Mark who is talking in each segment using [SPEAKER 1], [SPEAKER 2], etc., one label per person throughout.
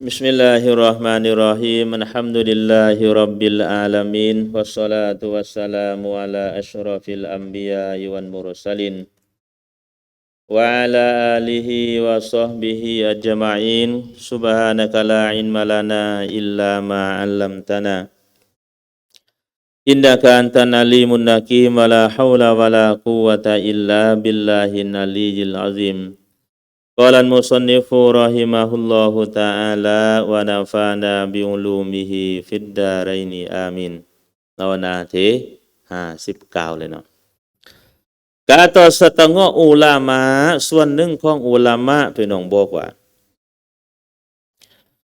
[SPEAKER 1] بسم الله الرحمن الرحيم الحمد لله رب العالمين والصلاة والسلام على أشرف الأنبياء والمرسلين وعلى آله وصحبه أجمعين سبحانك لا علم لنا إلا ما علمتنا إنك أنت العليم الحكيم ولا حول ولا قوة إلا بالله العلي العظيم قال المصنف رحمه الله تعالى ونفعنا بعلومه في الدارين آمين ภาวนาเทห้าสิบเก้าเลยเนาะกาต่อสตงออุลามะส่วนหนึ่งของอุลามะพี่น้องบอกว่า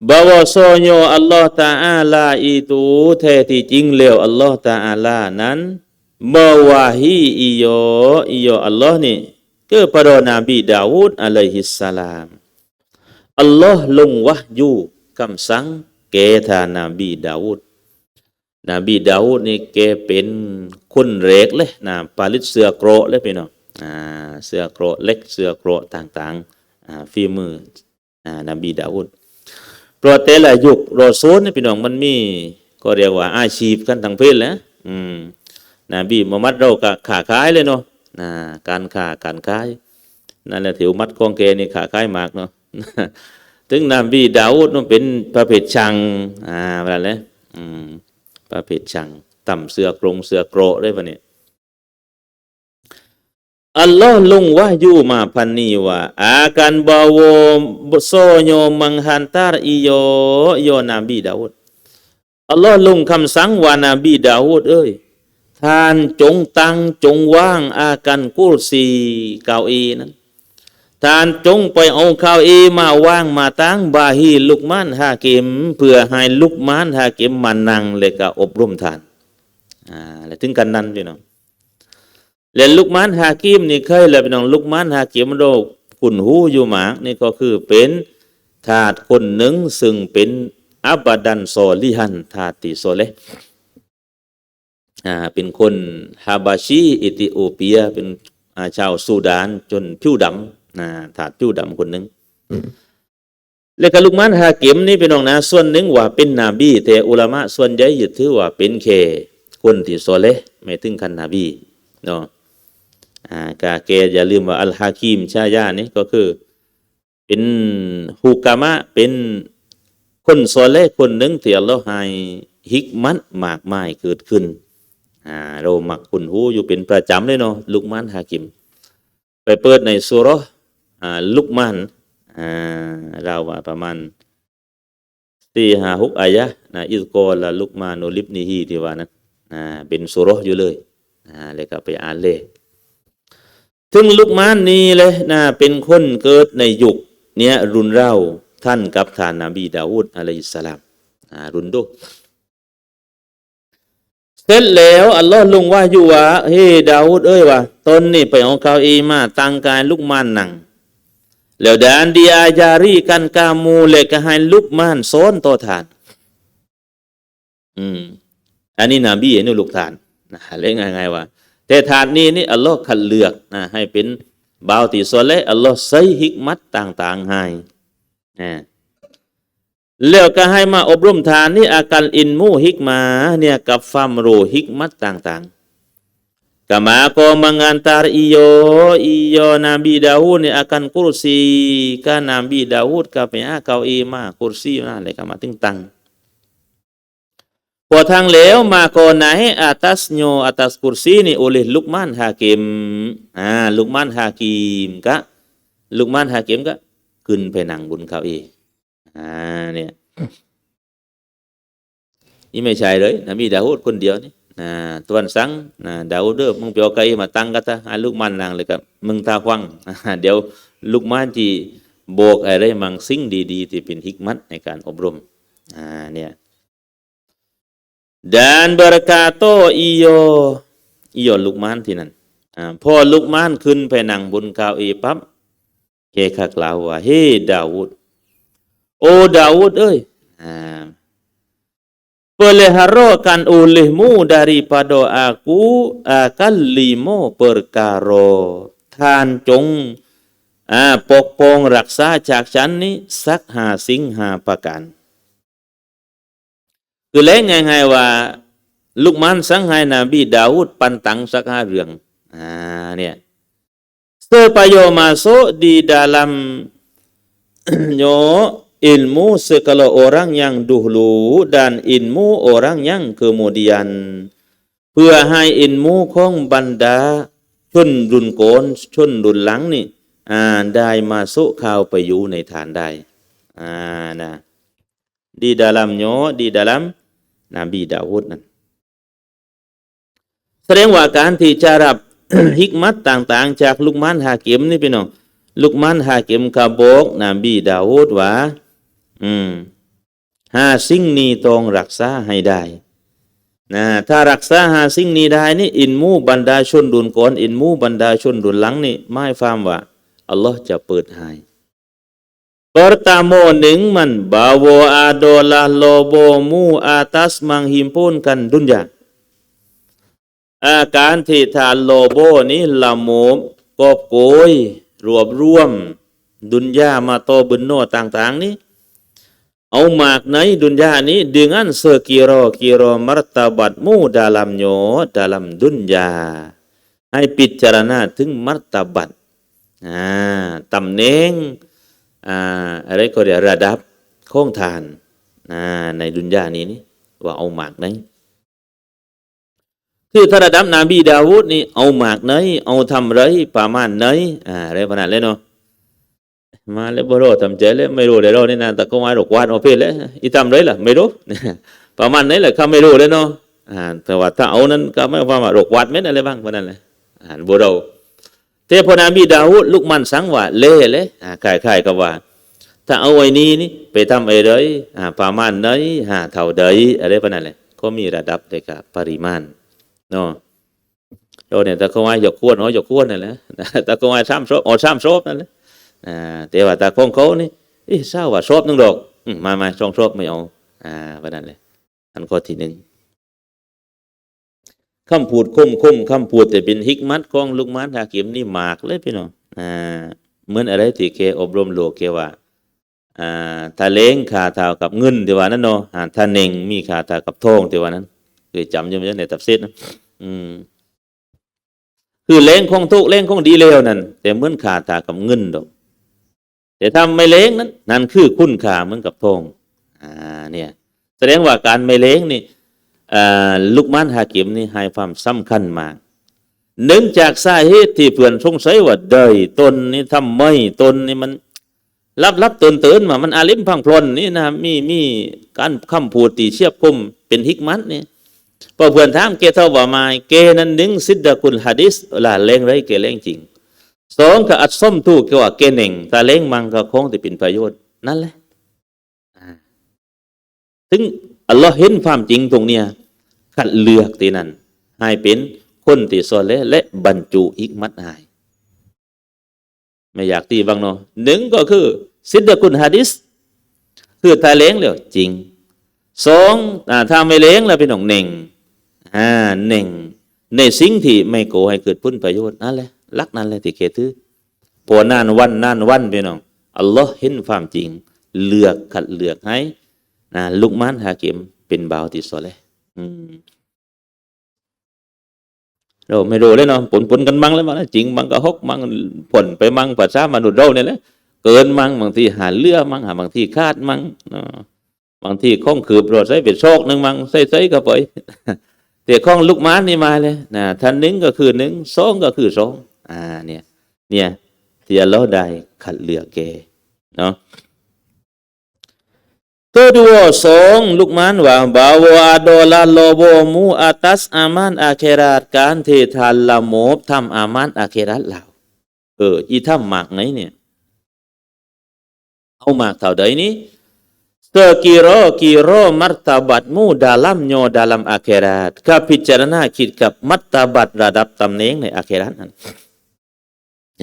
[SPEAKER 1] bahwasanya Allah Ta'ala itu แท้ที่จริงแล้ว Allah Ta'ala นั้น mewahi iyo iyo Allah นี่ kepada Nabi Daud alaihi salam Allah ลงวะยูคำสั่งแก่ทานนบีดาวูดนบีดาวูดนี่แกเป็นคนเรกเลยนะผลิตเสือโกรเลยพี่น้องอ่าเสือโกรเล็กเสือโกรต่างๆอ่าฝีมืออ่านบีดาวูดเพราะแต่ละยุคโรโซนนี่พี่น้องมันมีก็เรียกว่าอาชีพกันทั้งเพศแหล้วอืมนบีมุฮัมมัดเราก็ขาขายเลยเนาะ นะการค้าการขายนั่นแหละถือมัดของแกนี่ขาขายมากเนาะถึงนบีดาวูดมันเป็นประเภทชังอ่าอะไรเลยอืมประเภทชัง ต่ำเสือกรงเสือโกรได้ปะเนี่ยอัลลอฮ์ลงวะยูมาพันนีว่า akan bawa sonyo menghantar iyo iyo Nabi Daud อัลลอฮ์ลงคำสั่งว่านาบีดาวูดเอ้ย ท่านจงตั้งจงว่างอากันกุรซีเก้าอีนั้นท่านจงไปเอาเก้าอีมาว่างมาตั้งบาฮีลุกมานฮาเกมเพื่อให้ลุกมานฮาเกมมานั่งเลยก็อบรมท่านอ่าแล้วถึงกันนั้นพี่น้องแล้วลุกมานฮากิมนี่เคยแล้วพี่น้องลุกมานฮาเกมโรคขุนหูอยู่หมากนี่ก็คือเป็นทาสคนหนึ่งซึ่งเป็นอับดันโซลิฮันทาติโซเล อ่าเป็นคนฮาบาชีอิติโอเปีย เป็นอ่าชาวซูดาน จนผิวดำนะทาสผิวดำคนหนึ่งแล้วก็ลุกมานฮากิมนี่พี่น้องนะส่วนหนึ่งว่าเป็นนบี แต่อุลามะส่วนใหญ่ยึดถือว่าเป็นแค่คนที่โซเลไม่ถึงขั้นนบีเนาะอ่ากาเกอย่าลืมว่าอัลฮาคิมชายานี่ก็คือเป็นฮุกามะเป็นคนโซเลคนหนึ่งที่อัลลอฮ์ให้ฮิกมัตมากมายเกิดขึ้น อ่าเรามักคุณหูอยู่เป็นประจำเลยเนาะลุกมันฮาคิม ไปเปิดในสุรอ่าลุกมันอ่าเราว่าประมาณสี่ห้าหกอายะนะอิสกอละลุกมาโนลิบนีฮีที่ว่านั้นอ่าเป็นสุรอยู่เลยอ่าเลยก็ไปอ่านเลยถึงลุกมานนี้เลยนะเป็นคนเกิดในยุคเนี้ยรุนเร่าท่านกับท่านนบีดาวูดอะลัยสสลามอ่ารุนดุ เสร็จแล้วอัลลอฮ์ลงว่าอยู่ว่าเฮ้ดาวูดเอ้ยว่าตนนี่ไปเอาเก้าอีมาตั้งกายลุกมานหนังแล้วดานดีอาจารีกันกามูเลกให้ลุกมานซ้อนต่อทาน อืม อันนี้นบีเนี่ลูกทานนะเรียกง่ายๆว่าแต่ถาดนี้นี่อัลลอฮ์คัดเลือกนะให้เป็นบาวที่ซเลอัลลอฮ์ใส่ฮิกมัตต่าง ๆ ให้นะ แล้วก็ให้มาอบรมทานนี่อาการอินมูฮิกมาเนี่ยกับฟามโรฮิกมัตต่างๆกามาก็มังานตารอิโยอิโยนบีดาวูดนี่ยอาการกุรซีก็นบีดาวูดก็ไปอาเกาอีมากุรซีนะอะไรก็มาตึงตังพอทางแล้วมาก่อนไหน atasnya atas kursi ini oleh Luqman Hakim อ่า Luqman Hakim กะ Luqman Hakim กะขึ้นไปนั่งบนเก้าอี อ่าเนี่ยนี่ไม่ใช่เลยนบีดาวูดคนเดียวนี่นะตวนสังนะดาวูดเด้อมึงไปเอาเก้าอี้มาตั้งกันซะลูกมันนั่งเลยกับมึงตาควังเดี๋ยวลูกมันที่บอกอะไรมังสิ่งดีๆที่เป็นฮิกมัตในการอบรมอ่าเนี่ย dan berkata iyo iyo Luqman ที่นั่นอ่าพอลุกมานขึ้นไปนั่งบนเก้าอี้ปั๊บแกก็กล่าวว่าเฮ้ดาวูด โอ้ดาวูดเอ้ยอ่า peliharakan olehmu daripada aku akan limo perkara ท่านจงอ่าปกป้องรักษาจากฉันนี้สักหาสิ่งหาประการคือเล่นง่ายๆว่า ลูกมันสังให้นบีดาวูดปันตังสักห้าเรื่องอ่าเนี่ย supaya masuk di dalam yo ilmu segala orang yang dahulu dan ilmu orang yang kemudian เพื่อให้อินมูของบรรดาชนรุ่นโกนชนรุ่นหลังนี่อ่าได้มาสุข่าวไปอยู่ในฐานได้อ่านะ di dalamnya di dalam Nabi Dawud นั้นแสดงว่าการที่จะรับฮิกมัตต่างๆ จากลูกมันฮาเก็มนี่พี่น้องลูกมันฮาเก็มกาบอกนบีดาวูดว่า อืมห้าสิ่งนี้ต้องรักษาให้ได้นะถ้ารักษาห้าสิ่งนี้ได้นี่อินมูบรรดาชนดุนก่อนอินมูบรรดาชนดุนหลังนี่ไม่ฟามว่าอัลลอฮ์จะเปิดให้ Pertama ning man bawa adalah lobomu atas menghimpun dunia อาการที่ทานโลโบนี้ละโมมกอบโกยรวบรวมดุนยามาโตบุญโนนี้เอามากในดุนยานี้ dengan sekira-kira martabatmu dalam nyo dalam ดุนยาให้พิจารณาถึงมัตบัตอ่าตำแหน่งอะไรก็เรียกระดับของทานในดุนยานี้นี่ว่าเอาหมากไหนคือถ้าระดับนาบีดาวูดนี่เอาหมากไหนเอาทำไรประมาณไหนอ่าอะไรขนาดเลยเนาะ มาแล้วบ่รู้ทำใจแล้วไม่รู้เลยวเรานี่นะแต่ก็มาหลกวาดเอาเพศแล้วอีทำไรล่ะไม่รู้ประมาณไหนแหละเขาไม่รู้เลยเนาะอ่าแต่ว่าถ้าเอานั้นก็ไม่ว่ามาหลกวาดเม็ดอะไรบ้างเพราะนั้นเลยอ่าบ่รู้แต่พอนบีดาวูดลูกมันสังว่าเล่เลยอ่าคล้ายๆกับว่า ถ้าเอาไว้นี้นี่ไปทำอะไรอ่าประมาณไหนหาเท่าใดอะไรประมาณนั้นเลยก็มีระดับเด็กปริมาณเนาะเราเนี่ยตะกวายหยกขวดเนาะหยกขวดนั่นแหละตะกวายซ้ำซบอ๋อซ้ำซบนั่นแหละ แต่ว่าตาของเขานี่เอ๊ะเศร้าว่าซบนึงดอกมามาช่องซบไม่เอาอ่าว่านั่นแหละอันข้อที่หนึ่งคำพูดคมคมคำพูดแต่เป็นฮิกมัตของลูกมันฮากิมนี่หมากเลยพี่น้องอ่าเหมือนอะไรที่เคอบรมโลกเคว่าอ่าถ้าเล้งขาเท่ากับเงินที่ว่านั้นเนาะอ่าถ้าเน่งมีขาเท่ากับทองที่ว่านั้นเคยจำยังไม่ได้ในตับเซตนะอืมคือเล้งคงทุกเล้งคงดีเลวนั่นแต่เหมือนขาตากับเงินดอก แต่ถ้าไม่เล้งนั้นนั่นคือคุณค่าเหมือนกับทองอ่าเนี่ยแสดงว่าการไม่เล้งนี่อ่าลูกมันฮากิมนี่ให้ความสำคัญมากเนื่องจากสาเหตุที่เพื่อนสงสัยว่าเดยตนนี่ทำไม่ตนนี่มันรับรับตื่นตื่นมา มันอาลิมพังพลนนี่นะมีมีการคำพูดตีเชียบคมเป็นฮิกมัตนี่พอเพื่อนถามเกเท่าว่ามาเกนั้นนึงสิดดะกุลฮะดิษลาเลงไรเกเลงจริง สองก็อัดส้มทูกว่าเกเน่งถ้าเล่งมังก็คงจะเป็นประโยชน์นั่นแหละถึงอัลลอฮ์เห็นความจริงตรงเนี้ยคัดเลือกตีนั้นให้เป็นคนที่ซอเลและบรรจุอิกมัดให้ไม่อยากตีบางเนาะหนึ่งก็คือสิดดะกุลฮะดิษคือถ้าเล้งแล้วจริงสองอาถ้าไม่เล้งแล้วเป็นของเน่งอ่าหนึ่ง ในสิ่งที่ไม่โกให้เกิดผลประโยชน์นั่นแหละ ลักนั่นแหละที่เกตือพอนานวันนานวันไปน้องอัลลอฮ์เห็นความจริง เลือกขัดเลือกให้นะลูกมันฮาเกมเป็นบ่าวที่สอเลยเราไม่รู้เลยเนาะปนปนกันมั่งแล้วมั้งจริงมั่งก็ฮกมั่งผลไปมั่งภาษามนุษย์เราเนี่ยแหละเกินมั่งบางทีหาเลือมั่งหาบางทีคาดมั่งเนาะบางทีข้องขืบรถใส่เป็นโชคหนึ่งมั่งใส่ใส่ก็ไปแต่ข้องลูกม้านนี่มาเลยนะท่านหนึ่งก็คือหนึ่งสองก็คือสอง อ่าเนี่ยเนี่ยที่เราได้ขัดเลือกแกเนาะ Kedua song Lukman wa bahwa adalah lobomu atas aman akhirat การที่ทานละโมบทำอามันอาเครัตเราเอออีทำหมากไหนเนี่ยเอาหมากเท่าใดนี้ sekira kira martabatmu dalamnya dalam akhirat ก็พิจารณาคิด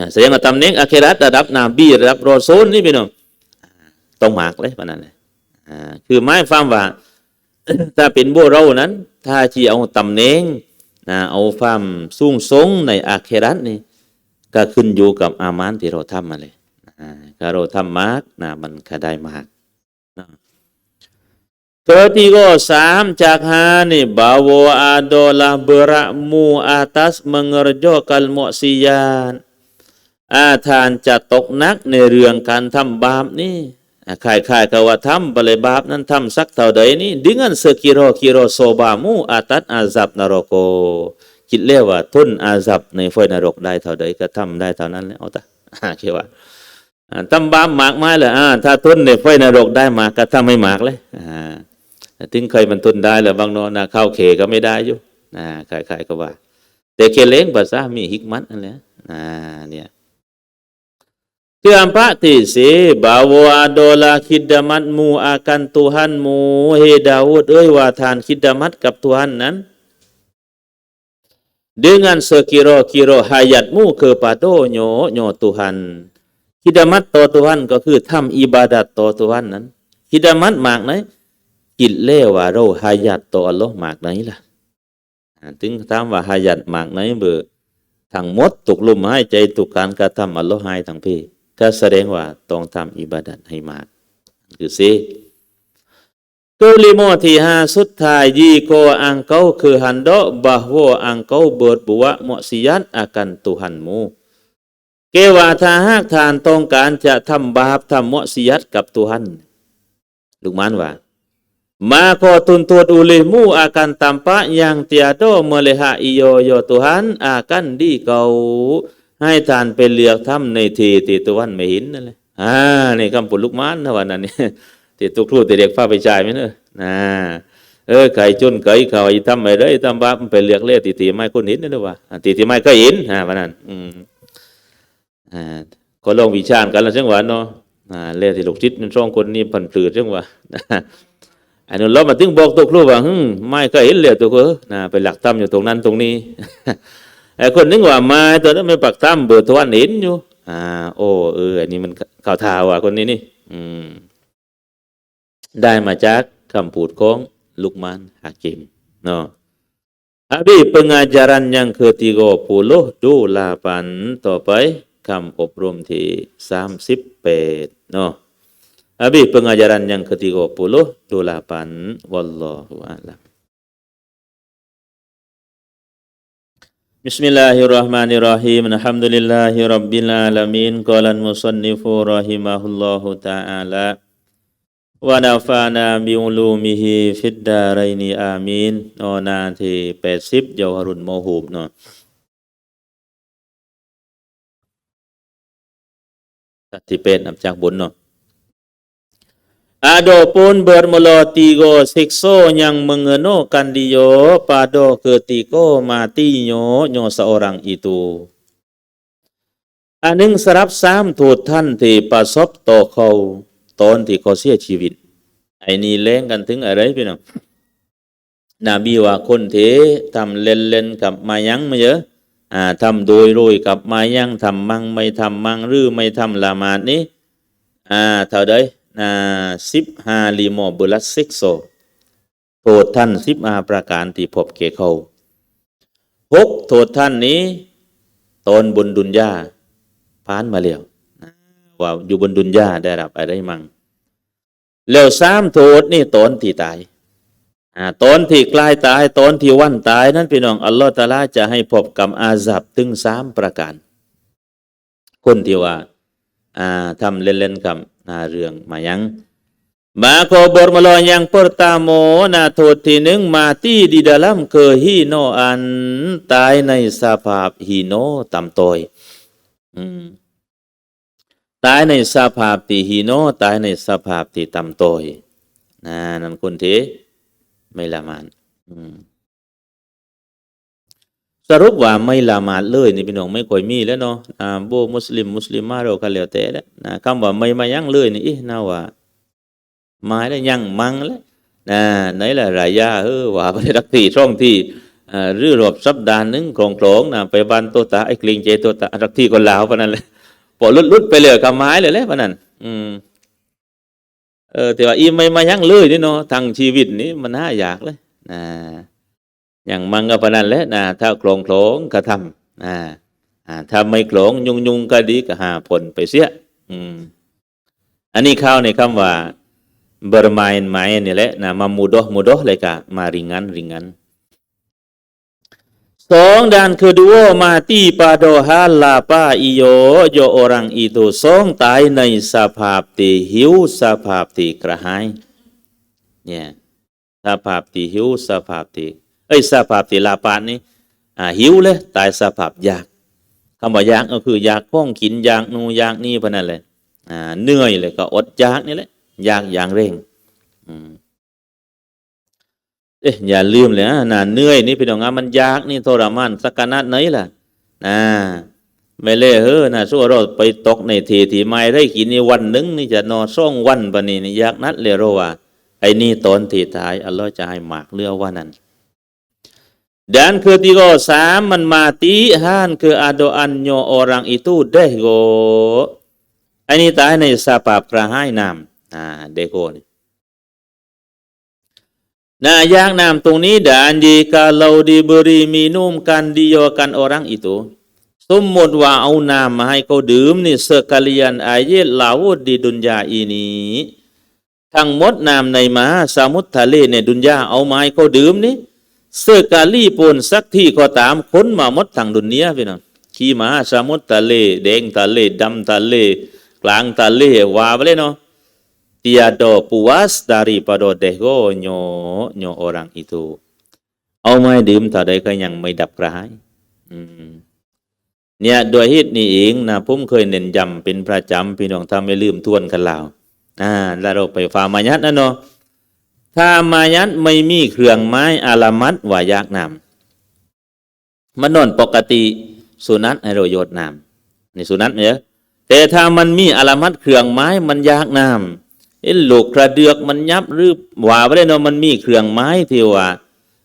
[SPEAKER 1] แหน่งในอารัตนั้นเนี่ยแสดงว่าตำแหน่งอาครัตระดับนาบีระดับรอซูลนี่พี่น้องต้องหมากเลยปะนั้นเลยคือหมายความว่า ถ้าเป็นพวเรานั้น ถ้าที่เอาตำแหน่งนะเอาความสูงทรงในอาครัตนี่ก็ขึ้นอยู่กับอามานที่เราทำมาเลยถ้าเราทำมากนะมันก็ได้มากตัวที่ก็สามจากหานี่บาวอาโดลาเบระมูอาตัสมังรโยกัลม อานอาทานจะตกนักในเรื่องการทำบาปนี่อ่าคล้ายๆกับว่าทำบเลบาปนั้นทำสักเท่าใดนี่ดึงันเสกิโรกิโรโซบามูอาตัสอาซับนรโกคิดเรียกว่าทุนอาซับในไฟนรกได้เท่าใดก็ทำได้เท่านั้นแหล้วเอาแต่คิดว่าอ่าทำบาปมากไม้เลยอ่าถ้าทุนในไฟนรกได้มากก็ทำให้มากเลยถึงเคยมันทุนได้แล้วบางโนนนเข้าเขก็ไม่ได้อยู่อ่าใครๆก็ว่า แต่เคเล้งภาษามีฮิกมัตนั่นแหละอ่าเนี่ย เพื่อพระที่สีบาวอาโดลาคิดามัตมูอากันตุหันมูเฮดาวดเอ้ยว่าทานคิดามัตกับตุหันนั้น dengan sekira-kira hayatmu kepada-Nya Nya Tuhan คิดามัตต่อ Tuhan ก็คือทำอิบาดัตต่อ Tuhan นั้นคิดามัตมากไหนกิดเลว่าเราฮายัดต่ออัลลอฮ์มากไหนล่ะถึงถามว่าฮายัดมากไหนเบอทั้งหมดตกลมใหายใจตุกการกระทำอัลลอฮ์ให้ทั้งพี่ ก็แสดงว่าต้องทำอิบาดัตให้มาก คือสิ Kelima tiha suthai jika engkau kehendak bahawa engkau berbuat maksiat akan Tuhanmu. เกว่าถ้าหากทานต้องการจะทำบาปทำมัสิยัตกับตุหันลูกมันว่า maka tuntut olehmu akan tampak yang tiada melihat iyo yo Tuhan akan di kau ให้ทานไปเลือกทำในทีที่ตุหันไม่ห็นนั่นแหละอ่านี่คำพูดลูกมันนะวันนั้นนี่ที่ตุกครูที่เด็กฟ้าไปจ่ายไหมเนอะนะเออไก่จนไก่เขาไอ้ทำอะไรทำบาปมันไปเลือกเล่ตีตีไม่คนห็นนั่นหรือวะอ่าตีตีไม่ก็ห็นอ่าวันนั้นอืมอ่าก็ลองวิชาญกันแล้วจังหวะเนาะอ่าเล่ที่ลูกชิดมันสองคนนี้พันปลืดจังหวะอันนั้นเรามาถึงบอกตัวครูว่าหึไม่ก็เห็นเลยตัวครูนะไปหลักตั้มอยู่ตรงนั้นตรงนี้ คนนึกว่าม้ตัวนั้นไม่ปักตั้มเบิดทวันเห็นอยู่ อ่า โอ้เอออันนี้มันข่าวทาว่ะคนนี้นี่ อืม ได้มาจากคำพูดของลุกมานฮากิมเนาะ Habis pengajaran yang ke-30 28ต่อไปคำอบรมที่ 38เนาะ Habis pengajaran yang ke-30 28 wallahu a'lam Bismillahirrahmanirrahim Alhamdulillahi rabbil alamin qala al-musannifu rahimahullahu ta'ala wa nafa'na bi ulumihi fid daraini amin เนาะหนาที่80เยาวรุนโมหูบเนาะที่เป็นนับจากบนเนาะ Adapun bermula tiga siksa yang mengenakan dia pada ketika matinya nyo seorang itu. อันหนึ่งสรับสามโทษท่านที่ประสบต่อเขาตอนที่เขาเสียชีวิต ไอ้นี่แรงกันถึงอะไรพี่น้องนบีว่าคนเททำเล่นเล่นๆกับมายังไม่เยอะอ่าทำโดยโรยกับมายังทำมั่งไม่ทำมั่งหรือไม่ทำละมาดนี้อ่าเท่าใด อาสิบหาลิโมบุลัสซิกโซโทษท่านสิบห้าประการที่พบเกเขาหกโทษท่านนี้ตนบนดุนยาผ่านมาแล้วว่าอยู่บนดุนยาได้รับอะไรมั่งแล้วสามโทษนี่ตนที่ตายอาตนที่ใกล้ตายตนที่วันตายนั้นพี่น้องอัลลอฮฺตาลาจะให้พบกับอาซับถึงสามประการ คนที่ว่า อ่าทำเล่นๆกับอ่าเรื่องมายัง Maka bermula yang pertama na โทษที่หนึ่ง mati di dalam kehinaan ตายในสภาพหิโนต่ำต้อยอืมตายใน สรุปว่าไม่ละหมาดเลยนี่พี่น้องไม่ค่อยมีแล้วเนาะอ่าโบมุสลิมมุสลิมมาเราก็แล้วแต่แล้วนะคำว่าไม่มายั่งเลยนี่อิน่าว่าไม้แล้วยั่งมังแล้วนะไหนละรายาเออว่าไปรักที่ช่องที่อ่ารื้อรอบสัปดาห์หนึงของโขลงนะไปบ้านโตตาไอ้กลิงเจโตตารักที่คนลาวปะนั่นเลยพอลุดลุดไปเลยกับไม้เลยแหละปะนั่นอืมเออแต่ว่าอีไม่มายั่งเลยนี่เนาะทางชีวิตนี้มันน่าอยากเลยนะ อย่างมังก็ปนั่นแหละนะถ้าโครงโคลงกระทำนะอ่าถ้าไม่โกลงยุงยุงก็ดีก็หาผลไปเสียอืมอันนี้เข้าในคำว่า bermain-main นี่แหละนะมามุดมุดเลยกะมา ringan ringan สอง dan kedua mati pada hal lapa iyo yo orang itu สองตายในสภาพที่หิวสภาพที่กระหายเนี่ยสภาพที่หิวสภาพที่ เอ้ยสภาพที่ลาปานี่อ่าหิวเลยตายสภาพอยากคำว่าอยากก็คืออยากพ้องกินอยากนูอยากนี่พนั่นเลยอ่าเหนื่อยเลยก็อดอยากนี่แหละอยากอย่างเร่งอืมเอ๊ะอย่าลืมเลยนะน่ะเหนื่อยนี่พี่น้องมันยากนี่ทรมานสักขนาดไหนล่ะนะไม่เล่เฮ้อนะสู้เราไปตกในทีที่ไม่ได้กินนี่วันหนึ่งนี่จะนอนซ่องวันปะนี่นี่ยากนัดเลยเราว่าไอ้นี่ตอนทีท้ายอัลลอฮ์จะให้หมากเลือว่านั้น dan ketiga sam man mati han ke adoannya orang itu deh go อันนี้ตายในสภาพกระหายน้ำอ่าเดโกนี่ Nah, yang enam tung ni dan jikalau diberi minumkan diakan orang itu, sumut wa aunam hai kau dum ni sekalian aja laut di dunia ini. ทั้งหมดน้ำในมหาสมุทรทะ เลในดุนยาเอามาให้เขาดื่มนี่เสื้อกาลีปนสักที่ก็ตามค้นมาหมดทั้งดุนเนี้ยพี่น้องขี่มาสมุทรทะเลแดงทะเลดำทะเล กลางทะเลวาไปเลยเนาะ tiada puas daripada degonya nyo orang itu เอาไม่ดื่มเท่าใดก็ยังไม่ดับกระหายเนี่ยโดวยเหตุนี้เองนะผมเคยเน้นย้ำเป็นประจำพี่น้องถ้าไม่ลืมทวนกันแล้วอ่าแล้วเราไปฟามายัดนะเนาะ ถ้ามายัดไม่มีเครื่องไม้อารามัดว่ายากนำมันนอนปกติสุนัขให้เรโยดน้ำนี่สุนัขเนี่ยแต่ถ้ามันมีอารามัดเครื่องไม้มันยากนำเอ้ลูกกระเดือกมันยับหรือว่าไปได้เนาะมันมีเครื่องไม้ที่ว่า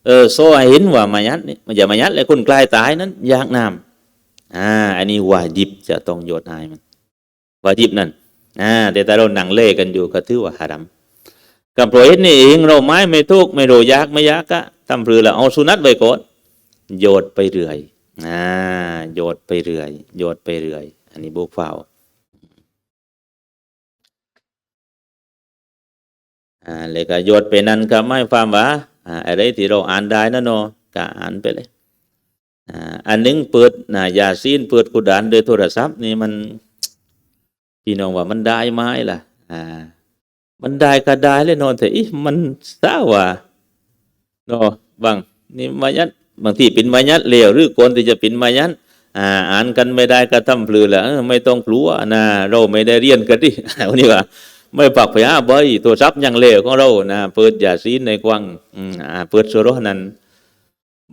[SPEAKER 1] เออโซ่ห้เห็นว่ามายัดนี่มันอย่ามายัดเลยคนกลายตายนั้นยากนำอ่าอันนี้วาจิบจะต้องโยนให้มันวาจิบนั่นอ่าแต่ถ้าเราหนังเล่กันอยู่ก็ถือว่าฮารัม กับโปรเอนี่เองเราไม้ไม่ทุกไม่โรยากไม่ยากก็ทำพลือละเอาสุนัขไปก่อนโยดไปเรื่อยอ่าโยดไปเรื่อยโยดไปเรื่อย อันนี้บุกเฝ้าอ่าเลยก็โยดไปนั่นก็ไม่ฟังว่าอ่าอะไรที่เราอ่านได้นะเนาะก็อ่านไปเลยอ่าอันนึงเปิดนะยาซีนเปิดกุดานโดยโทรศัพท์นี่มันพี่น้องว่ามันได้ไหมล่ะอ่า มันได้ก็ได้เลยนอนแต่อีมันเศร้าว่ะเนาะบางนี่มายัดบางทีเป็นมายัดเลวหรือคนที่จะเป็นมายัดอ่าอ่านกันไม่ได้ก็ทำพลือแหละไม่ต้องกลัวนะเราไม่ได้เรียนกันดิวันนี้ว่าไม่ปักพยาบ่อยตัวทรัพย์ยังเลวของเรานะเปิดยาซีนในกว้างอ่าเปิดสุรนั้น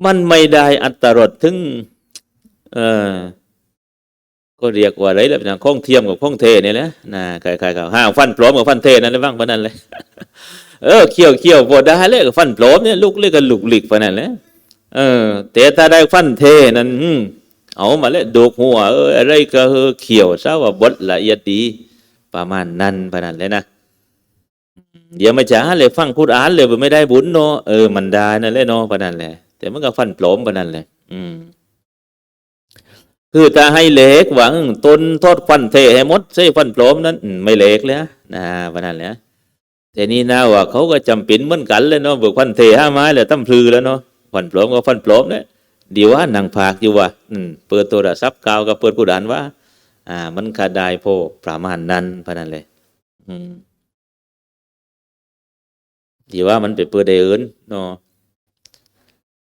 [SPEAKER 1] มันไม่ได้อัตรสถึง เออ ก็เรียกว่าอะไรแล้วนข้องเทียมกับข้องเทเนี่ยแหละนะใครๆกับห้าฟันปลอมกับฟันเทนั่นเลยบ้างพนั้นเลยเออเขี่ยวเขี่ยวพอได้เลยกับฟันปลอมเนี่ยลูกเล็กกับลูกหลิกพนันเลยเออแต่ถ้าได้ฟันเทนั้นเอามาเลยดูกหัวเอออะไรก็เขี่ยวซะว่าบดละเอียดดีประมาณนั้นพนันเลยนะเดี๋ยวมาจ้าเลยฟังพูดอ่านเลยไม่ได้บุญเนาะเออมันได้นั่นแหละเนาะพนันแหละแต่มันก็ฟันปลอมพนันเลยอืม คือถ้าให้เล็กหวังตนโทษฟันเทให้หมดใช่ฟันปลอมนั้นไม่เล็กเลยนะพนันแหละแต่นี่นะว่าเขาก็จำเป็นเหมือนกันเลยเนาะบอกฟันเทห้าไม้เลยตั้มพลือแล้วเนาะฟันปลอมก็ฟันปลอมเนี่ยเดี๋ยวว่านังผากอยู่ว่าอืมเปิดโทรศัพท์กาวกับเปิดผู้ดานว่า อ่า มันขาดได้พอประมาณนั้นพนันเลย อืมที่ว่ามันไปเปิดได้อื่นเนาะ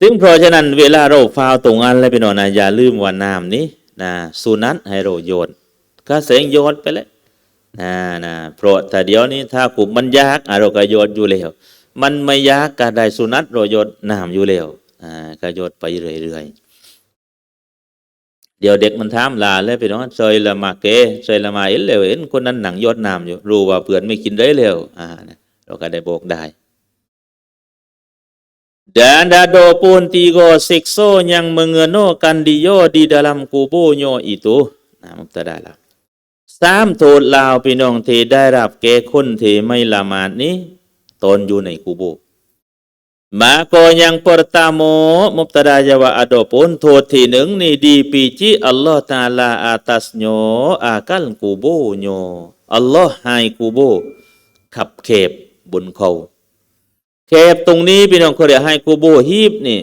[SPEAKER 1] ถึงเพราะฉะนั้นเวลาเราฟาวตรงอันแล้วไปนอนนะอย่าลืมว่าน้ำนี้นะสุนัตให้เราโยนก็เสียงโยนไปเลยนะนะเพราะแต่เดี๋ยวนี้ถ้ากลุ่มมันยากเราก็โยนอยู่แล้วมันไม่ยากก็ได้สุนัตเราโยนน้ำอยู่แล้วอ่าก็โยนไปเรื่อยๆเดี๋ยวเด็กมันถามลาเลยไปน้องซอยละมาเกซอยละมาเอ็นเร็วเห็นคนนั้นหนังยอดน้ำอยู่รู้ว่าเพื่อนไม่กินได้เร็วอ่าเราก็ได้บอกได้ Dan ada pun tiga seksa yang mengenakan dia di dalam kuburnya itu. Nah, mubtada lah. สามโทษลาวพี่น้องเทได้รับแก่คนที่ไม่ละหมาดนี้ตนอยู่ในกูโบมาก็ยังปรตามมุบตดายาวะอดอปนโทษที่หนึ่งนี่ดีปีจิอัลลอฮ์ตาลาอาตัสโยอากัลกูโบโยอัลลอฮ์ให้กูโบขับเขบบนเขา เขบตรงนี้พี่น้องเขาเรียกให้กูโบฮีบนี่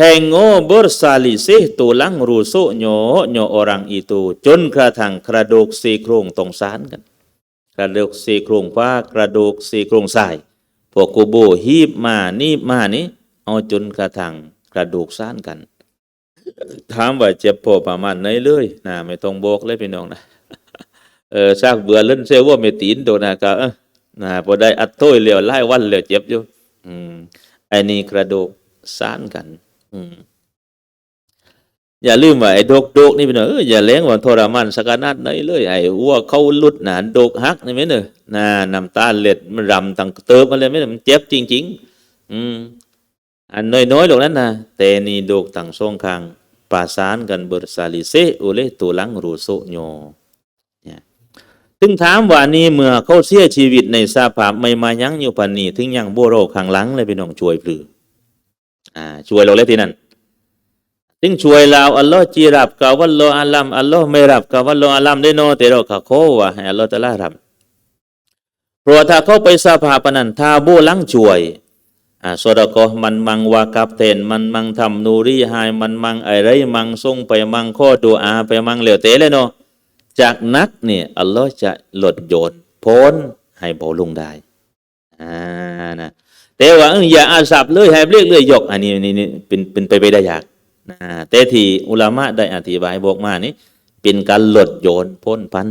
[SPEAKER 1] Hengo bersalisih tulang rusuknya nyo orang itu จนกระทั่งกระดูกสี่โครงตรงสานกัน กระดูกสี่โครงฟ้ากระดูกสี่โครงซ้ายพวกกูโบฮีบมานีบมานี่เอาจนกระทั่งกระดูกซานกันถามว่าเจ็บพอประมาณไหนเลยนะไม่ต้องบอกเลยพี่น้องนะเออซากเบื่อเล่นเซลว่าไม่ตีนโดนนะก็เออนะพอได้อัดโต้ยเหลียวไล่วันเหลียวเจ็บอยู่ อืมไอ้นี่กระดูกซ้านกัน อืมอย่าลืมว่าไอ้โดกโดกนี่พี่น้องเอออย่าเลี้ยงว่าทรมานสักนาดไหนเลยไอ้วัวเขาลุดหนานโดกหักนี่ไหมเนอะน่าน้ำตาเล็ดมันรำตั้งเติมอะไรไม่เนอะมันเจ็บจริง ๆ อืมอันน้อยๆหรอกนั้นนะแต่นี่โดกตั้งสองข้างประสานกันเบอร์ซาลิเซอุเลตุลังรูโซโย ถึงถามว่านี่เมื่อเขาเสียชีวิตในสภาพไม่มายังอยู่ปันนี้ถึงยังโบโรข้างหลังเลยพี่น้องช่วยพลืออ่าช่วยเราเลยที่นั่นถึงช่วยเราอัลลอฮ์จีรับกาวัลลอฮ์อัลลัมอัลลอฮ์ไม่รับกาวัลลอฮ์อัลลัมได้โนแต่เราขะโคว่าให้อัลลอฮ์ตะลารับเพราะถ้าเขาไปสภาพนั้นถ้าโบลังช่วยอ่าสดกอมันมังวากับเทนมันมังทำนูรีหายมันมังอะไรมังส่งไปมังข้อดูอาไปมังเหลวเตเลยเนาะ จากนักเนี่ยอัลลอฮ์จะหลดโยนพ้นให้เบาลงได้อ่านะแต่ว่าอย่าอาสับเลยให้เรียกเลยยกอันนี้นี่นี่เป็นเป็นไปไปได้ยากนะแต่ที่อุลามะได้อธิบายบอกมานี่เป็นการหลดโยนพ้นพัน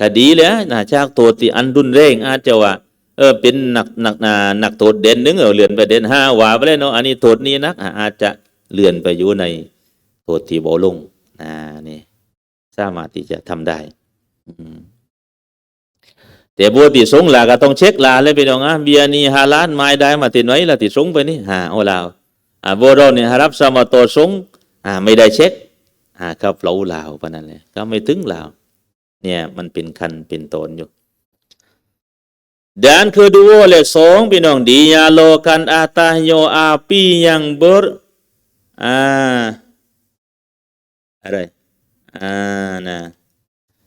[SPEAKER 1] คดีแล้วนะจากตัวที่อันรุนแรงอาจจะว่าเออเป็นหนักหนักนาหนักโทษเด่นหนึงเออเลื่อนไปเด่นห้าว่าไปแล้วเนาะอันนี้โทษนี้นักอาจจะเลื่อนไปอยู่ในโทษที่เบาลงอ่านี่ามารถที่จะทำได้แต่บัวติสงลาก็ต้องเช็คลาเลยพี่น้องอะเบียนีฮาลานไม้ได้มาติดน้ละติดสงไปนี่ฮะเอาลาวอ่าโบเราเนี่ยรับสมาโตสงอ่าไม่ได้เช็คอ่าครับเราลาวปนั่นเลยก็ไม่ถึงลาว เนี่ยมันเป็นคันเป็นตนอยู่ Dan kedua oleh song pinong dialokan atahyo api yang ber ah ada ah nah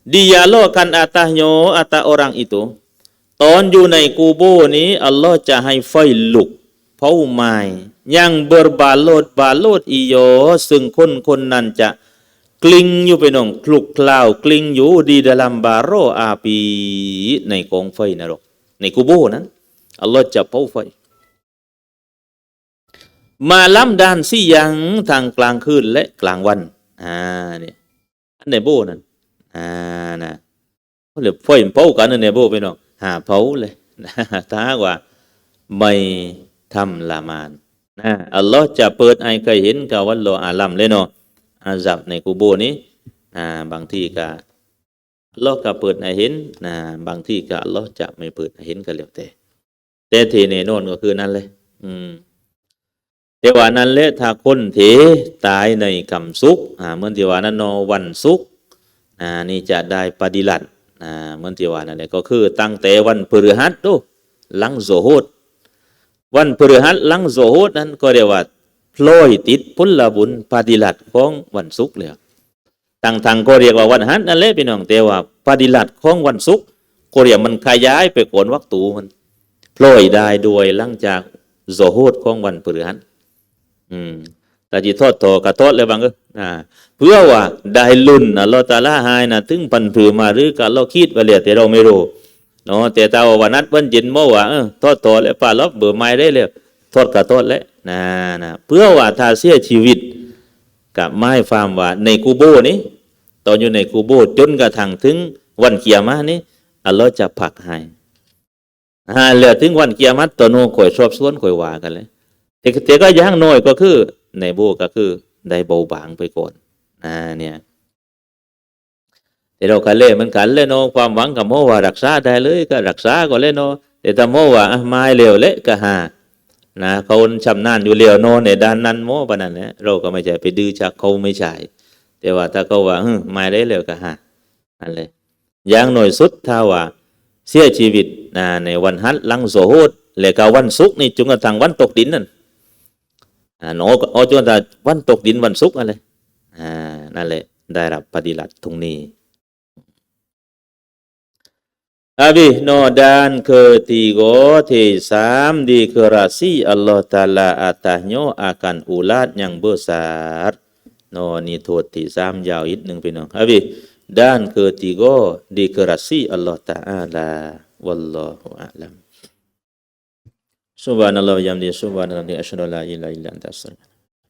[SPEAKER 1] dialokan atahyo ata orang itu ตอนอยู่ในกูโบนี้ อัลลอฮ์จะให้ไฟลุกเผาไหม้ยังเบิร์บาโลดบาโลดอีโยซึ่งคนคนนั้นจะกลิ้งอยู่ไปน้องคลุกคล้าวกลิ้งอยู่ดีดลัมบาโรอาปีในกองไฟนรก ในกูโบนั้นอัลลอฮ์จะเผาไฟ มาล้ำดานสี่ยังทางกลางคืนและกลางวันอ่าเนี่ย อันในโบนั้นอ่านะเขาเรียเผากันในโบไปน้องหาเผาเลยถ้าหากว่าไม่ทำละมานนะอัลลอฮ์จะเปิดไอ้เคยเห็นกาวันโลอาลัมเลยเนาะอาจับในกูโบนี้อ่าบางที่ก็อัลลอฮ์ก็เปิดให้เห็นนะบางที่ก็อัลลอฮ์จะไม่เปิดให้เห็นก็แล้วแต่แต่ที่แน่นอนก็คือนั่นเลย อืม แต่ว่านั่นและถ้าคนเถตายในกำสุกอ่าเหมือนที่ว่านั่นนวันสุกอ่านี่จะได้ปฏิลัติอ่าเหมือนที่ว่านั่นแหละก็คือตั้งแต่วันพฤหัสดูหลังโซโฮดวันพฤหัสหลังโซโฮดนั้นก็เรียกว่าพลอยติดพุลละบุญปฏิลัตของวันศุกร์เลยต่างทางก็เรียกว่าวันหัสนั่นแหละพี่น้องแต่ว่าปฏิลัตของวันศุกร์ก็เรียกมันขยายไปโกนวักตูมันพลอยได้ด้วยหลังจากโซโฮดของวันพฤหัส อืมแต่จีทอดต่อกระทอดเลยบางเอออ่าเพื่อว่าได้ลุ่นนะเราตาลาหายนะถึงปันผือมาหรือกับเราคิดว่าเรียแต่เราไม่รู้เนาะแต่ถ้าวันนัดวันจินเมื่อว่าเออทอดตัวแล้วป่าลบเบื่อไม้ได้เลยทอดกับทอดแล้วนะนะเพื่อว่าถ้าเสียชีวิตกับไม้ฟาร์มว่าในกูโบนี้ตอนอยู่ในกูโบจนกระทั่งถึงวันเกียร์มานี้อัลลอฮ์จะผักให้ฮาเหลือถึงวันเกียร์มัดตัวโน้ข่อยชอบสวนข่อยว่ากันเลย แต่แต่ก็ย่างน้อยก็คือในโบก็คือได้เบาบางไปก่อนอ่าเนี่ยแต่เราก็เล่มือนกันเลยเนาะความหวังกับโมว่ารักษาได้เลยก็รักษาก็เลยเนาะแต่ถ้าโมว่าไม้เร็วเละก็หานะเขาชำนาญอยู่เร็วโนในด้านนั้นโมปนั้นเนี่ยเราก็ไม่ใช่ไปดื้อจากเขาไม่ใช่แต่ว่าถ้าเขาว่าไม้ได้เร็วก็หาอันเลยอย่างหน่อยสุดถ้าว่าเสียชีวิตนะในวันฮัตหลังโซโฮดแล้วก็วันศุกร์นี่จนกระทั่งวันตกดินนั่น อ๋ออจนแต่วันตกดินวันสุกอะไรอ่านั่นแหละได้รับปฏิรัติตรงนี้อบิโนดานเคติโกที่สามดีเคราซีอัลลอฮฺตาลาอัตโยอาการอุลาดยังเบอร์สารนอนี่โทษที่สามยาวอีกหนึ่งไปหน้องอบิด้านเคติโกดีเคราซีอัลลอฮฺตาอาลาวัลลอฮฺอัลลัม সুবাহ আল্লাহ ইয়ামদি সুবাহ আল্লাহ আশরাল্লাহ ইল্লা ইল্লা আস্তাগফিরুক